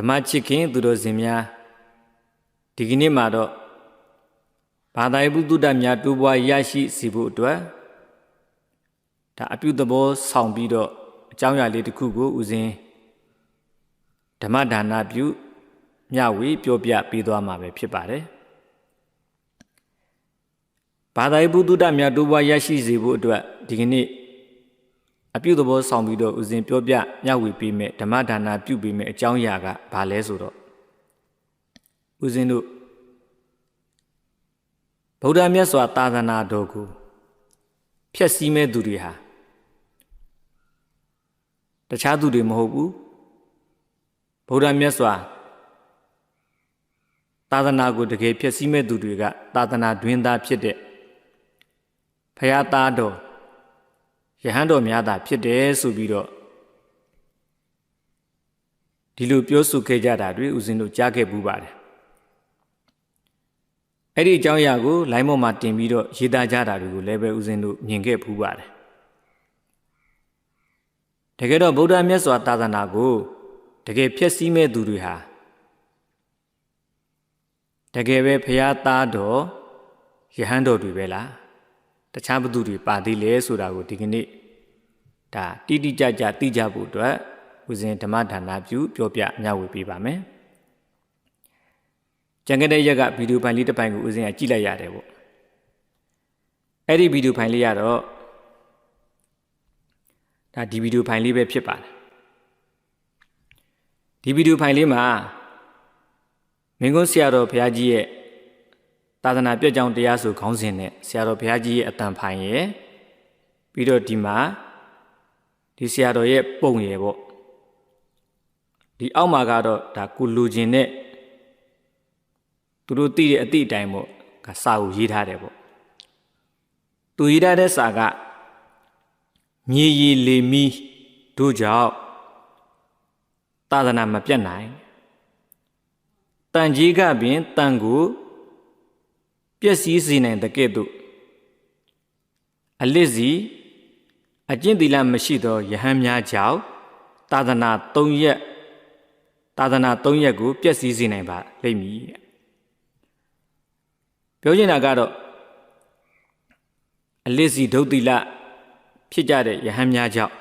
ဓမ္မချစ်ခင်သူတော်စင်များဒီကနေ့မှာတော့ဘာသာရေးဘုဒ္ဓများတိုးပွားရရှိစီဖို့အတွက်ဒါအပြုသဘောဆောင်ပြီးတော့အကြောင်းအရာလေးတစ်ခုကိုဦးစဉ်ဓမ္မဒါနပြုမျှဝေပြောပြပေးသွားမှာပဲဖြစ်ပါတယ်ဘာသာရေးဘုဒ္ဓများတိုးပွားရရှိစေဖို့အတွက်ဒီကနေ့ အပြုသဘောဆောင်ပြီးတော့ဦးဇင်ပြောပြမျှဝေပေးမယ်ဓမ္မဒါနပြုပေးမယ်အကြောင်းအရာကဘာလဲဆိုတော့ဦးဇင်တို့ဗုဒ္ဓမြတ်စွာသာသနာတော်ကိုဖျက်ဆီးမဲ့သူတွေဟာတခြားသူတွေမဟုတ်ဘူးဗုဒ္ဓမြတ်စွာသာသနာကိုတကယ်ဖျက်ဆီးမဲ့သူတွေကသာသနာတွင်သားဖြစ်တဲ့ဖရာသားတော် ယဟန်တော်များသာဖြစ်တယ်ဆိုပြီးတော့ဒီလိုပြောဆိုခဲ့ကြတာတွေဦးဇင်းတို့ကြားခဲ့ပူးပါတယ်အဲ့ဒီအကြောင်းအရာကိုလိုင်းပေါ်မှာတင်ပြီးတော့ရေးသားကြတာတွေကိုလည်းပဲဦးဇင်းတို့မြင်ခဲ့ပူးပါတယ်တကယ်တော့ဗုဒ္ဓမြတ်စွာသာသနာကိုတကယ်ဖျက်ဆီးမဲ့သူတွေဟာတကယ်ပဲဖရာသားတော်ယဟန်တော်တွေပဲလားတခြားဘသူတွေပါသေးလဲဆိုတာကိုဒီကနေ့ ဒါတိတိကျကျသိကြဖို့အတွက်ဦးဇင်ဓမ္မဒါနပြုပြောပြမျှဝေပေးပါမယ်။ကြံခဲ့တဲ့ရက်ကဗီဒီယိုဖိုင်လေးတစ်ပိုင်ကိုဦးဇင်ကကြည့်လိုက်ရတယ်ပေါ့။အဲ့ဒီဗီဒီယိုဖိုင်လေးကတော့ဒါဒီဗီဒီယိုဖိုင်လေးပဲဖြစ်ပါတယ်။ဒီဗီဒီယိုဖိုင်လေးမှာမင်းကုန်းဆရာတော်ဘုရားကြီးရဲ့သာသနာပြည့်ကြောင်တရားဆိုခေါင်းစဉ်နဲ့ဆရာတော်ဘုရားကြီးရဲ့အတန်ဖိုင်ရယ်ပြီးတော့ဒီမှာ ဒီဆရာတော်ရဲ့ပုံရယ်ပေါ့ဒီအောက်မှာကတော့ဒါကုလူခြင်းနဲ့သူတို့သိတဲ့အတိအတိုင်းပေါ့ကစာကိုရေးထားတယ်ပေါ့သူရေးထားတဲ့စာကမြေရည်လေမီတို့ကြောင့်သာသနာမပြတ်နိုင်တန်ကြီးကပင်တန်ကိုပျက်စီးစေနိုင်တဲ့ကဲ့သို့အလစ်စီ အကျင့်သီလမရှိသောယဟန်များကြောင့်သာသနာ၃ရက်သာသနာ၃ရက်ကိုပျက်စီးစေနိုင်ပါလိမ့်မည်တဲ့ပြောချင်တာကတော့အလစ်စီဒုတ်သီလဖြစ်ကြတဲ့ယဟန်များကြောင့်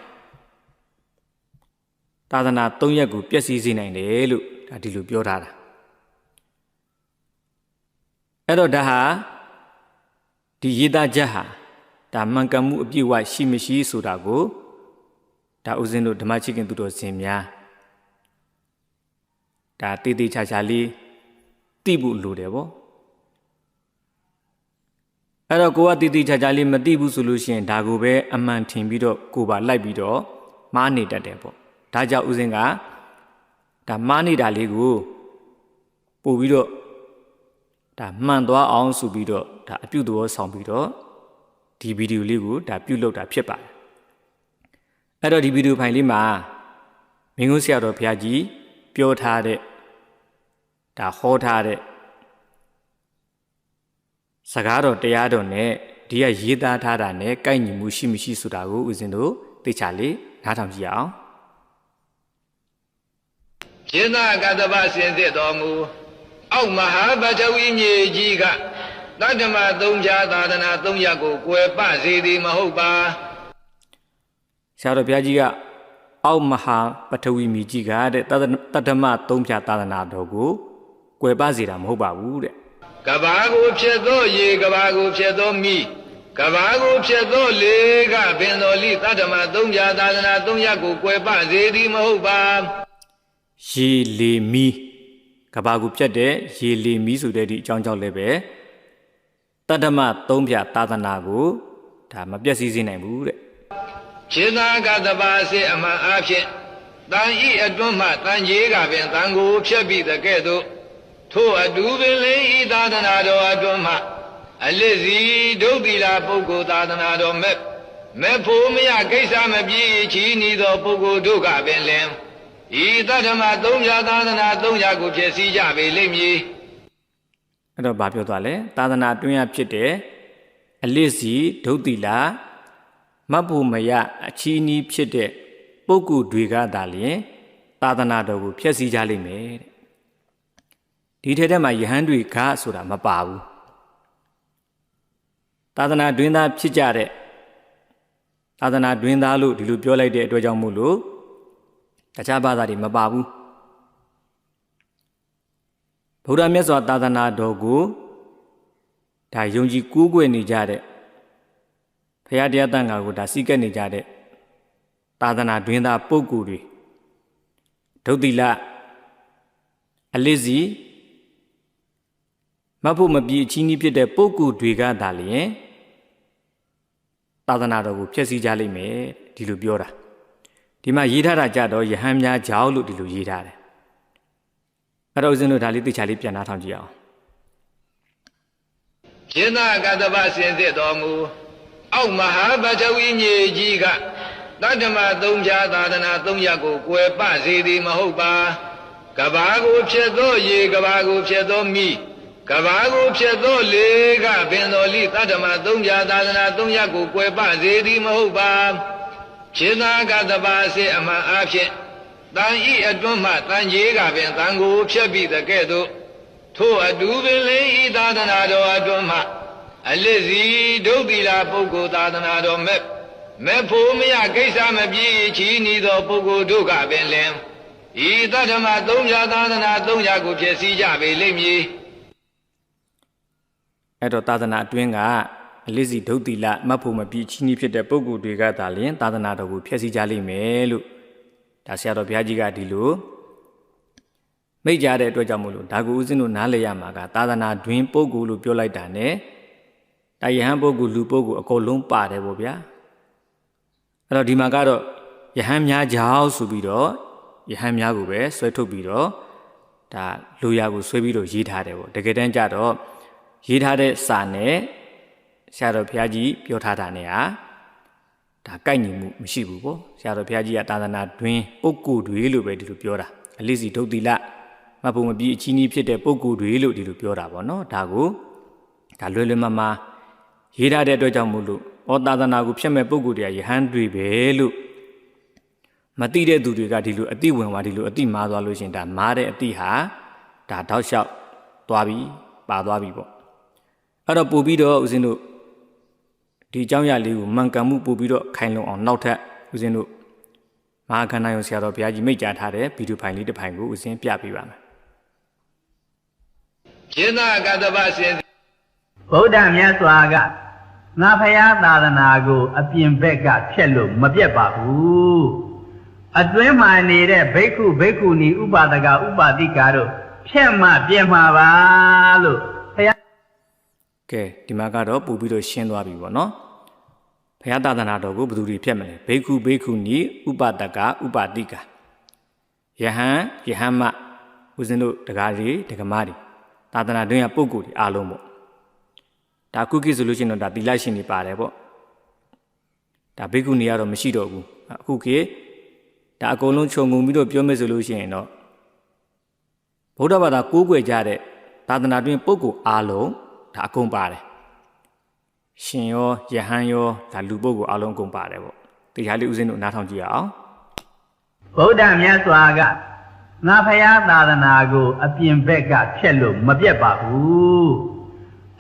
သာသနာ၃ရက်ကိုပျက်စီးစေနိုင်တယ်လို့ဒါဒီလိုပြောထားတာအဲ့တော့ဒါဟာဒီရေးသားချက်ဟာ ဒါမှန်ကန်မှုအပြည့်အဝရှိမရှိဆိုတာကိုဒါဥစဉ်တို့ဓမ္မချိခင်သူတော်စင်များဒါတည်တည်ချာချာလေးသိဖို့လိုတယ်ဗောအဲ့တော့ကိုကတည်တည်ချာချာလေးမသိဘူးဆိုလို့ရှိရင်ဒါကိုပဲအမှန်ထင်ပြီးတော့ကိုပါလိုက်ပြီးတော့မားနေတတ်တယ်ဗောဒါကြောင့်ဥစဉ်ကဒါမားနေတာလေးကိုပို့ပြီးတော့ဒါမှန်သွားအောင်ဆိုပြီးတော့ဒါအပြုသဘောဆောင်ပြီးတော့ ဒီဗီဒီယိုလေးကိုဒါပြုတ်လောက်တာဖြစ်ပါတယ်အဲ့တော့ဒီဗီဒီယိုဖိုင်လေးမှာမင်းကုန်းဆရာတော်ဘုရားကြီးပြောထားတဲ့ဒါဟောထားတဲ့စကားတော်တရားတော်နဲ့ဒီကရေးသားထားတာနဲ့ကိုက်ညီမှုရှိမရှိဆိုတာကိုဦးဇင်းတို့သိချလေးနားထောင်ကြည့်အောင်ရှင်းသာကတ္တပစင်စစ်တော်မူအောက်မဟာပထဝီမြေကြီးက တတ္တမသုံးဖြာသာသနာသုံးရပ်ကိုကွယ်ပစေသည်မဟုတ်ပါဆရာတော်ဘုရားကြီးကအောက်မဟာပထဝီမြေကြီးကတဲ့တတတ္တမသုံးဖြာသာသနာတော်ကိုကွယ်ပစေတာမဟုတ်ပါဘူးတဲ့ကဘာကိုဖြစ်သောရေကဘာကိုဖြစ်သောမိကဘာကိုဖြစ်သောလေကပင်တော်လိတတ္တမသုံးဖြာသာသနာသုံးရပ်ကိုကွယ်ပစေသည်မဟုတ်ပါရေလေမီကဘာကူပြတ်တဲ့ရေလေမီဆိုတဲ့ဒီအကြောင်းကြောင့်လည်းပဲ တတ္တမသုံးဖြာသာသနာကိုဒါမပြည့်စည်စေနိုင်ဘူးတဲ့ရှင်းသာကတ္တပစေအမှန်အားဖြင့်တန်ဤအတွန်းမှတန်ကြီးကပင်တန်ကိုဖြတ်ပြီးတဲ့ကဲ့သို့ထို့အတူပင်လေဤသာသနာတော်အတွန်းမှအလစ်စီဒုက္ခိလာပုဂ္ဂိုလ်သာသနာတော်မဲ့မဲ့ဖို့မရကိစ္စမပြေချီနီသောပုဂ္ဂိုလ်တို့ကပင်လင်ဤတတ္တမသုံးဖြာသာသနာသုံးရာကိုဖြစ်စည်းကြပေလိမ့်မည် အဲ့တော့ဗာပြောသွားလဲသာသနာတွင်းရဖြစ်တဲ့အလစ်စီဒုတ်တိလာမတ်ဖို့မရအချီးနီးဖြစ်တဲ့ပုဂ္ဂိုလ်တွေကသာလျှင်သာသနာတော်ကိုဖျက်ဆီးကြလိမ့်မယ်တဲ့ဒီထဲထဲမှာယဟန်တွေကဆိုတာမပါဘူးသာသနာတွင်သားဖြစ်ကြတဲ့သာသနာတွင်သားလို့ဒီလိုပြောလိုက်တဲ့အတွက်ကြောင့်မို့လို့တခြားဘာသာတွေမပါဘူး ဗုဒ္ဓမြတ်စွာသာသနာတော်ကိုဒါယုံကြည်ကိုးကွယ်နေကြတဲ့ဖရာတရားတန်ခါကိုဒါစီးကပ်နေကြတဲ့သာသနာတွင်သားပုဂ္ဂိုလ်တွေဒုတိလအလစ်စီမဖို့မပြေအချင်းကြီးဖြစ်တဲ့ပုဂ္ဂိုလ်တွေကသာလျှင်သာသနာတော်ကိုဖျက်ဆီးကြလိမ့်မယ်ဒီလိုပြောတာဒီမှာရေးထားတာကြတော့ယဟန်များကြောက်လို့ဒီလိုရေးထားတယ် အဲ့တော့ဦးဇင်းတို့ဒါလေးသိချာလေးပြန်နှားထောင်ကြည့်အောင်ရှင်းသာကတ္တပစင်စစ်တော်မူအောက်မဟာပထဝီမြေကြီးကတတ္တမသုံးဖြာသာသနာသုံးရပ်ကိုကွယ်ပစေသည်မဟုတ်ပါကဘာကိုဖြစ်သောရေကဘာကိုဖြစ်သောမိကဘာကိုဖြစ်သောလေကပင်တော်လိတတ္တမသုံးဖြာသာသနာသုံးရပ်ကိုကွယ်ပစေသည်မဟုတ်ပါရှင်းသာကတ္တပစေအမှန်အားဖြင့် တန်ဤအတွန်းမှတန်ကြီးကပင်တန်ကိုဖြတ်ပြီးတဲ့ကဲ့သို့ထို့အတူပင်လေဤသာသနာတော်အတွန်းမှအလစ်စီဒုတိလာပုဂ္ဂိုလ်သာသနာတော်မဲ့မဲ့ဖို့မရကိစ္စမပြေချီနီသောပုဂ္ဂိုလ်တို့ကပင်လင်ဤတတ္တမသုံးဖြာသာသနာသုံးဖြာကိုဖြစ်စည်းကြပေလိမ့်မည်အဲ့တော့သာသနာအတွင်းကအလစ်စီဒုတ်တိလမတ်ဖို့မပြီးချင်းကြီးဖြစ်တဲ့ပုဂ္ဂိုလ်တွေကသာလျှင်သာသနာတော်ကိုဖျက်ဆီးကြလိမ့်မယ်လို့ ဒါဆရာတော်ဘုရားကြီးကဒီလိုမိတ်ကြတဲ့အတွက်ကြောင့်မို့လို့ဒါကိုဦးဇင်းတို့နားလည်ရမှာကသာသနာတွင်ပုဂ္ဂိုလ်လို့ပြောလိုက်တာ ਨੇ တာယဟန်ပုဂ္ဂိုလ်လူပုဂ္ဂိုလ်အကုန်လုံးပါတယ်ပေါ့ဗျာအဲ့တော့ဒီမှာကတော့ယဟန်များကြောက်ဆိုပြီးတော့ယဟန်များကိုပဲဆွဲထုတ်ပြီးတော့ဒါလူရကိုဆွဲပြီးတော့ရေးထားတယ်ပေါ့တကယ်တမ်းကျတော့ရေးထားတဲ့စာနဲ့ဆရာတော်ဘုရားကြီးပြောထားတာ ਨੇ ဟာ ဒါကိုက်ညီမှုမရှိဘူးပေါ့ဆရာတော်ဘုရားကြီးကသာသနာတွင်ပုဂ္ဂိုလ်တွေလို့ပဲဒီလိုပြောတာအလိစီဒုတ်တိလမဘုံမပြီးအချင်းကြီးဖြစ်တဲ့ပုဂ္ဂိုလ်တွေလို့ဒီလိုပြောတာပေါ့နော်ဒါကိုဒါလွယ်လွယ်မမရေးထားတဲ့အတွက်ကြောင့်မို့လို့ဩသာသနာကိုဖျက်မဲ့ပုဂ္ဂိုလ်တွေကယဟန်တွေပဲလို့မသိတဲ့သူတွေကဒီလိုအတိဝင်သွားဒီလိုအတိမားသွားလို့ရှရင်ဒါမားတဲ့အတိဟာဒါတောက်လျှောက်သွားပြီပါသွားပြီပေါ့အဲ့တော့ပို့ပြီးတော့ဦးဇင်းတို့ ဒီအကြောင်းအရာလေးကိုမှန်ကန်မှုပို့ပြီးတော့ခိုင်လုံအောင်နောက်ထပ်ဦးဇင်းတို့မဟာခန္ဓာယုံဆရာတော်ဘုရားကြီးမိတ်ကြားထားတဲ့ဗီဒီယိုဖိုင်လေးတစ်ဖိုင်ကိုဦးဇင်းပြပေးပါမယ်ရှင်းသာကတ္တပစင်ဗုဒ္ဓမြတ်စွာကငါဖရာသာသနာကိုအပြင်ဘက်ကဖြက်လို့မပြတ်ပါဘူးအတွင်းမှာနေတဲ့ဘိက္ခုဘိက္ခုနီဥပါဒကဥပါတိကာတို့ဖြက်မှပြက်မှာပါလို့ဖရာ ကဲဒီမှာကတော့ပို့ပြီးတော့ရှင်းသွားပြီပေါ့နော်ဘုရားသာသနာတော်ကိုဘယ်သူတွေဖြတ်မလဲဘိက္ခုဘိက္ခုနီဥပတကဥပါတိကယဟန်ယဟန်မဦးဇင်းတို့တကားတွေတက္ကမတွေသာသနာတွင်ကပုဂ္ဂိုလ်တွေအားလုံးပေါ့ဒါခုခေတ်ဆိုလို့ရှိရင်တော့ဒါသီလရှင်တွေပါတယ်ပေါ့ဒါဘိက္ခုနီကတော့မရှိတော့ဘူးအခုခေတ်ဒါအကုန်လုံးခြုံငုံပြီးတော့ပြောမယ်ဆိုလို့ရှိရင်တော့ဗုဒ္ဓဘာသာကိုးကွယ်ကြတဲ့သာသနာတွင်ပုဂ္ဂိုလ်အားလုံး ဒါအကုန်ပါတယ်ရှင်ရောယဟန်ရောဒါလူပုဂ္ဂိုလ်အားလုံးအကုန်ပါတယ်ပေါ့တရားလေးဦးဇင်းတို့နားထောင်ကြည့်ရအောင်ဗုဒ္ဓမြတ်စွာကငါဖရာသာသနာကို အပြင်ဘက်ကဖြက်လို့မပြတ်ပါဘူး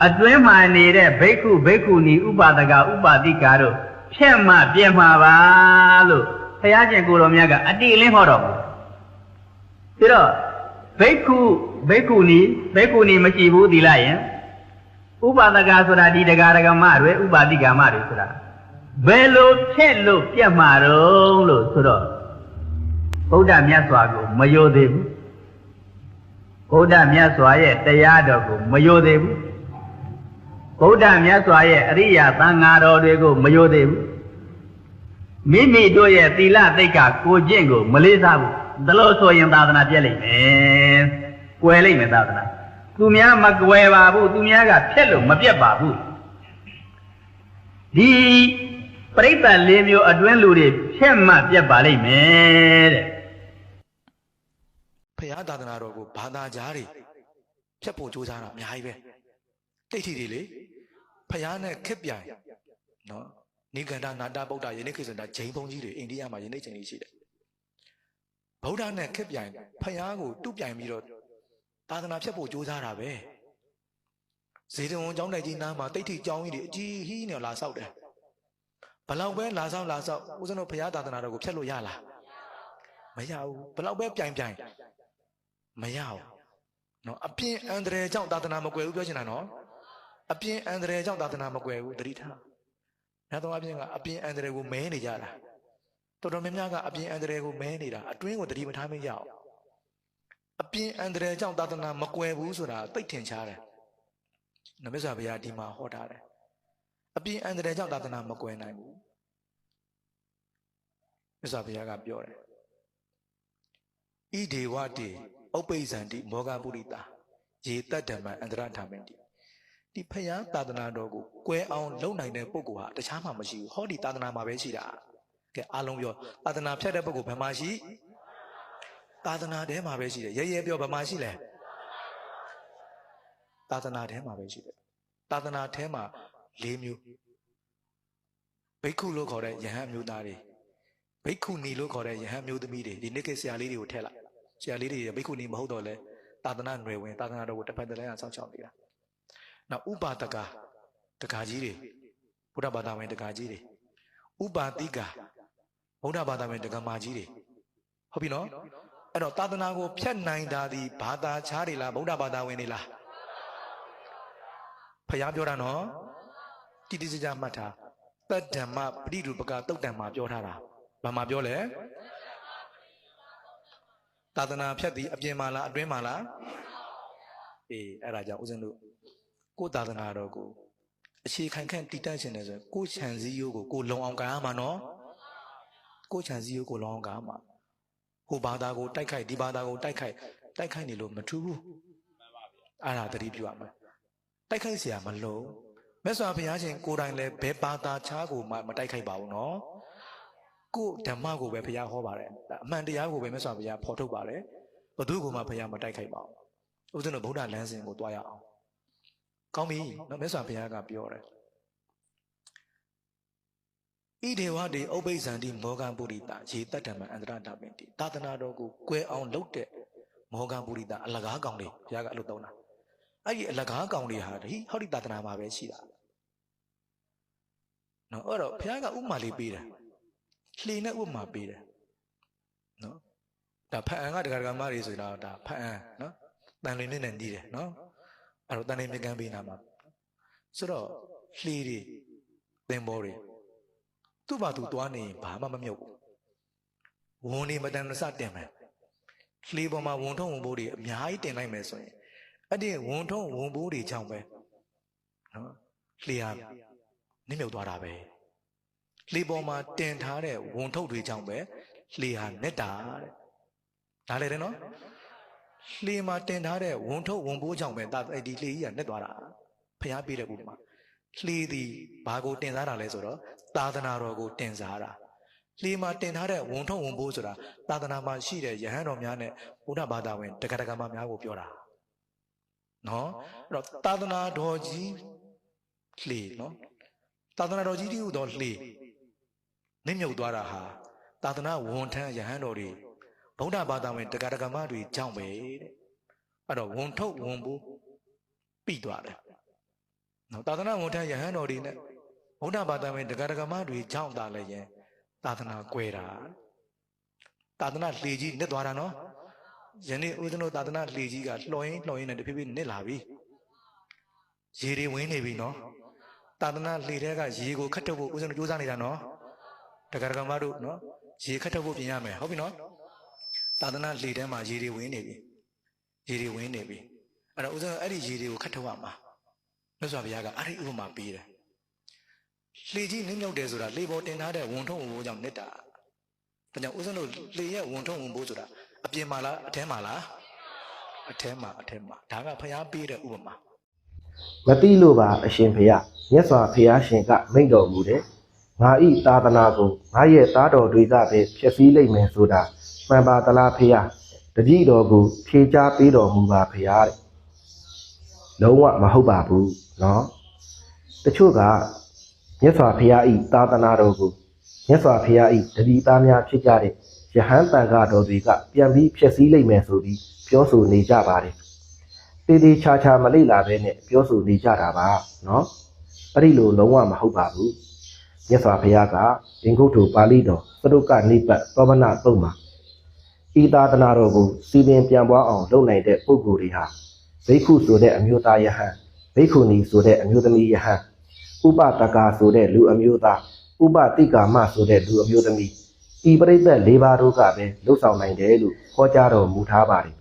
အတွင်းမှာနေတဲ့ဘိက္ခုဘိက္ခုနီဥပါဒကဥပါတိကာတို့ဖြက်မှပြက်မှာပါလို့ဘုရားရှင်ကိုယ်တော်မြတ်ကအတိအလင်းဟောတော်မူပြီးတော့ဘိက္ခုဘိက္ခုနီဘိက္ခုနီမရှိဘူးသီလရင် ဥပါဒကဆိုတာဒီတရားဒဂမတွေဥပါတိကာမတွေဆိုတာဘယ်လိုဖြက်လို့ပြက်မှာတော့လို့ဆိုတော့ဗုဒ္ဓမြတ်စွာကိုမယိုသေးဘူးဗုဒ္ဓမြတ်စွာရဲ့တရားတော်ကိုမယိုသေးဘူးဗုဒ္ဓမြတ်စွာရဲ့အရိယာသံဃာတော်တွေကိုမယိုသေးဘူးမိမိတို့ရဲ့သီလသိက္ခာကိုကျင့်ကိုမလေးစားဘူးဒါလို့ဆိုရင်သာသနာပြည့်လိမ့်မယ်။ကွယ်လိမ့်မယ်သာသနာ။ သူများမကွယ်ပါဘူးသူများကဖြက်လို့မပြတ်ပါဘူး။ဒီပရိသတ်လေးမျိုးအတွင်းလူတွေဖြက်မှပြတ်ပါလိမ့်မယ်တဲ့ဖရာသာသနာတော်ကိုဘာသာကြားတွေဖြတ်ဖို့ကြိုးစားတာအများကြီးပဲတိတ်ထီတွေလေဖရာနဲ့ခက်ပြိုင်နော်နိဂန္ဓနာတာဗုဒ္ဓယနေ့ခေတ်စံတာဂျိန်ဘုံကြီးတွေအိန္ဒိယမှာယနေ့ချိန်ကြီးရှိတယ်ဗုဒ္ဓနဲ့ခက်ပြိုင်ဖယားကိုတုပြိုင်ပြီးတော့ သာသနာဖြတ်ဖို့ကြိုးစားတာပဲဇေတဝန်ကျောင်းတိုက်ကြီးနားမှာတိတ်ထိကျောင်းကြီးတွေအကြီးဟီးနေလာဆောက်တယ်ဘလောက်ပဲလာဆောက်လာဆောက်ဦးဇင်းတို့ဖယားသာသနာတော်ကိုဖျက်လို့ရလားမရဘူးဘလောက်ပဲပြိုင်ပြိုင်မရဘူးနော်အပြင်းအန္တရာယ်ကြောင့်သာသနာမကွယ်ဘူးပြောချင်တာနော်အပြင်းအန္တရာယ်ကြောင့်သာသနာမကွယ်ဘူးတတိထားညတော်အပြင်းကအပြင်းအန္တရာယ်ကိုမဲနေကြတာတော်တော်များများကအပြင်းအန္တရာယ်ကိုမဲနေတာအတွင်းကိုတတိမထားမရအောင် အပြင်းအန္တရာယ်ကြောင့်သာသနာမကွယ်ဘူးဆိုတာသိထင်ရှားတယ်နမစ္စာဘုရားဒီမှာဟောထားတယ်အပြင်းအန္တရာယ်ကြောင့်သာသနာမကွယ်နိုင်ဘူးမြတ်စွာဘုရားကပြောတယ်ဣဒေဝတေဥပ္ပိဇန္တိမောဂပုရိတာရေတတ္တမံအန္တရထာမင်တိဒီဖယားသာသနာတော်ကိုကွဲအောင်လုပ်နိုင်တဲ့ပုဂ္ဂိုလ်ဟာတခြားမှမရှိဘူးဟောဒီသာသနာမှာပဲရှိတာကဲအားလုံးပြောသာသနာဖြတ်တဲ့ပုဂ္ဂိုလ်ဘယ်မှာရှိ သာသနာထဲမှာပဲရှိတယ်ရဲရဲပြောဘယ်မှာရှိလဲသာသနာထဲမှာပဲရှိတယ်သာသနာထဲမှာ၄မျိုးဘိက္ခုလို့ခေါ်တဲ့ယဟန်မျိုးသားတွေဘိက္ခုနီလို့ခေါ်တဲ့ယဟန်မျိုးသမီးတွေဒီနေ့ကဆရာလေးတွေကိုထည့်လိုက်ဆရာလေးတွေဘိက္ခုနီမဟုတ်တော့လဲသာသနာຫນွယ်ဝင်သာသနာတော်ကိုတစ်ဖက်တစ်လဲအောင်စောင့်ရှောက်နေတာနောက်ဥပါဒကတက္ကကြီးတွေဘုရားဘာသာဝင်တက္ကကြီးတွေဥပါတိကဘုရားဘာသာဝင်တက္ကမကြီးတွေဟုတ်ပြီနော် အဲ့တော့သာသနာကိုဖျက်နိုင်တာဒီဘာသာခြားတွေလားဗုဒ္ဓဘာသာဝင်တွေလားဖျားပြောတာနော်တိတိကျကျမှတ်ထားတတ္တမပရိရူပကတုတ်တံမှာပြောထားတာဘာမှာပြောလဲသာသနာဖြတ်သည်အပြင်မှာလားအတွင်းမှာလားအေးအဲ့ဒါကြောင့်ဦးဇင်းတို့ကိုယ်သာသနာတော်ကိုအခြေခံခန့်တည်တတ်ရှင်တယ်ဆိုရင်ကိုယ်ခြံစည်းရိုးကိုကိုယ်လုံအောင်ကံရမှာနော်ကိုယ်ခြံစည်းရိုးကိုလုံအောင်ကံရမှာ ဟိုဘာသာကိုတိုက်ခိုက်ဒီဘာသာကိုတိုက်ခိုက်တိုက်ခိုက်နေလို့မထူးဘူးအဲ့ဒါသတိပြုရမယ်တိုက်ခိုက်เสียမလို့မြတ်စွာဘုရားရှင်ကိုယ်တိုင်လည်းဘယ်ဘာသာခြားကိုမှမတိုက်ခိုက်ပါဘူးနော်ကိုယ်ဓမ္မကိုပဲဘုရားဟောပါတယ်အမှန်တရားကိုပဲမြတ်စွာဘုရားဖော်ထုတ်ပါတယ်ဘသူကိုမှဘုရားမတိုက်ခိုက်ပါဘူးဦးဇင်းတို့ဗုဒ္ဓလမ်းစဉ်ကိုတွားရအောင်ကောင်းပြီနော်မြတ်စွာဘုရားကပြောတယ် ဣဒေဝတေဥပ္ပိဇန္တိမောဂံပုရိတာရေတတ္တမံအန္တရတပင်တိသာသနာတော်ကိုကွယ်အောင်လုပ်တဲ့မောဂံပုရိတာအလကားကောင်လေးဘုရားကအဲ့လိုသုံးတာအဲ့ဒီအလကားကောင်လေးဟာဒီဟောဒီသာသနာမှာပဲရှိတာနော်အဲ့တော့ဘုရားကဥပမာလေးပေးတယ်လှေနဲ့ဥပမာပေးတယ်နော်ဒါဖတ်အံကတရားဓမ္မတွေဆိုတော့ဒါဖတ်အံနော်တန်လင်းနဲ့နေတယ်နော်အဲ့တော့တန်လင်းမြကမ်းပေးနာမှာဆိုတော့လှေတွေသင်္ဘောတွေ သူ့ဘာသူသွားနေရင်ဘာမှမမြုပ်ဘူးဝန်နေမတန်မစတင်မယ်လှေပေါ်မှာဝန်ထုံးဝန်ပိုးတွေအများကြီးတင်လိုက်မယ်ဆိုရင်အဲ့ဒီဝန်ထုံးဝန်ပိုးတွေကြောင့်ပဲနော်လှေဟာနစ်မြုပ်သွားတာပဲလှေပေါ်မှာတင်ထားတဲ့ဝန်ထုတ်တွေကြောင့်ပဲလှေဟာနစ်တာတဲ့ဒါလည်းတယ်နော်လှေမှာတင်ထားတဲ့ဝန်ထုတ်ဝန်ပိုးကြောင့်ပဲဒါအဲ့ဒီလှေကြီးကနစ်သွားတာဖျားပေးတဲ့ဥပမာ လှေသည်ဘာကိုတင်စားတာလဲဆိုတော့သာသနာတော်ကိုတင်စားတာလှေမှာတင်ထားတဲ့ဝန်ထုတ်ဝန်ပိုးဆိုတာသာသနာမှာရှိတဲ့ယဟန်တော်များနဲ့ဘုရားဘာသာဝင်တက္ကရာမများကိုပြောတာနော်အဲ့တော့သာသနာတော်ကြီးလှေနော်သာသနာတော်ကြီးတည်းဟူသောလှေနစ်မြုပ်သွားတာဟာသာသနာဝန်ထမ်းယဟန်တော်တွေဗုဒ္ဓဘာသာဝင်တက္ကရာမတွေကြောင့်ပဲတဲ့အဲ့တော့ဝန်ထုတ်ဝန်ပိုးပြီးသွားတယ် နော်သာသနာဝန်ထမ်းယဟန်တော်တွေနဲ့ဗုဒ္ဓဘာသာဝင်တက္ကရာမတွေကြောင့်သာလည်းရင်သာသနာကွယ်တာသာသနာလှေကြီးနစ်သွားတာနော်ယနေ့ဦးဇင်းတို့သာသနာလှေကြီးကလှော်ရင်းလှော်ရင်းနဲ့တဖြည်းဖြည်းနစ်လာပြီရေတွေဝင်နေပြီနော်သာသနာလှေထဲကရေကိုခတ်ထုတ်ဖို့ဦးဇင်းတို့စူးစမ်းနေတာနော်တက္ကရာမတို့နော်ရေခတ်ထုတ်ဖို့ပြင်ရမယ်ဟုတ်ပြီနော်သာသနာလှေထဲမှာရေတွေဝင်နေပြီရေတွေဝင်နေပြီအဲ့တော့ဦးဇင်းအဲ့ဒီရေတွေကိုခတ်ထုတ်ရမှာ မြတ်စွာဘုရားကအဲ့ဒီဥပမာပေးတယ်လှေကြီးနင်းမြုပ်တယ်ဆိုတာလှေပေါ်တင်ထားတဲ့ဝန်ထုံးဝန်ဘိုးကြောင့်နစ်တာဒါကြောင့်ဦးဇင်းတို့လှေရဲ့ဝန်ထုံးဝန်ဘိုးဆိုတာအပြင်မှာလားအထဲမှာလားအထဲမှာအထဲမှာဒါကဘုရားပေးတဲ့ဥပမာမသိလို့ပါအရှင်ဖေယမြတ်စွာဘုရားရှင်ကမိန့်တော်မူတယ်ငါဤသာသနာကိုငါရဲ့သားတော်တွေကပဲဖြစ်စည်းလိမ့်မယ်ဆိုတာမှန်ပါသလားဖေယတတိတော်ကိုဖြေချပေးတော်မူပါဖေယတဲ့လုံးဝမဟုတ်ပါဘူး နော်တချို့ကမြတ်စွာဘုရားဤသာသနာတော်ကိုမြတ်စွာဘုရားဤတတိသားများဖြစ်ကြတဲ့ယဟန်တန်ခါတော်တွေကပြန်ပြီးဖြည့်ဆည်းလိုက်မယ်ဆိုပြီးပြောဆိုနေကြပါတယ်တေးသေးချာချာမလိလာပဲနဲ့ပြောဆိုနေကြတာပါနော်အဲ့ဒီလိုလုံးဝမဟုတ်ပါဘူးမြတ်စွာဘုရားကသင်္ကုတ်ထုပါဠိတော်သရုတ်ကနိပတ်သောမနတုံမှာဤသာသနာတော်ကိုစီရင်ပြန်ပွားအောင်လုပ်နိုင်တဲ့ပုဂ္ဂိုလ်တွေဟာဘိက္ခုဆိုတဲ့အမျိုးသားယဟန် ဘိက္ခုနီဆိုတဲ့အမျိုးသမီးယဟန်ဥပတကာဆိုတဲ့လူအမျိုးသားဥပတိကာမဆိုတဲ့လူအမျိုးသမီးဤပရိသတ်၄ပါးတို့ကပဲလှုပ်ဆောင်နိုင်တယ်လို့ဟောကြားတော်မူထားပါတယ်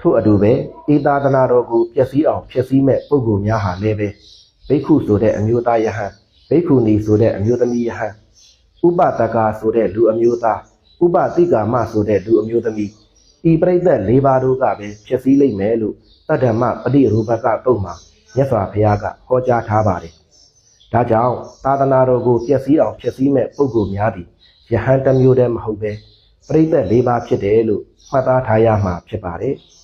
ထို့အတူပဲဤသာသနာတော်ကိုပျက်စီးအောင်ဖျက်ဆီးမဲ့ပုဂ္ဂိုလ်များဟာလည်းပဲဘိက္ခုဆိုတဲ့အမျိုးသားယဟန်ဘိက္ခုနီဆိုတဲ့အမျိုးသမီးယဟန်ဥပတကာဆိုတဲ့လူအမျိုးသားဥပတိကာမဆိုတဲ့လူအမျိုးသမီးဤပရိသတ်၄ပါးတို့ကပဲဖျက်ဆီးလိုက်မယ်လို့တတ္တမပฏิရူပကတုတ်မှာ မြတ်စွာဘုရားကဟောကြားထားပါတယ်။ဒါကြောင့်သာသနာတော်ကိုပျက်စီးအောင်ဖျက်ဆီးမဲ့ပုဂ္ဂိုလ်များသည်ယဟန်တစ်မျိုးတည်းမဟုတ်ပဲပရိသတ်၄ပါးဖြစ်တယ်လို့မှတ်သားထားရမှာဖြစ်ပါတယ်။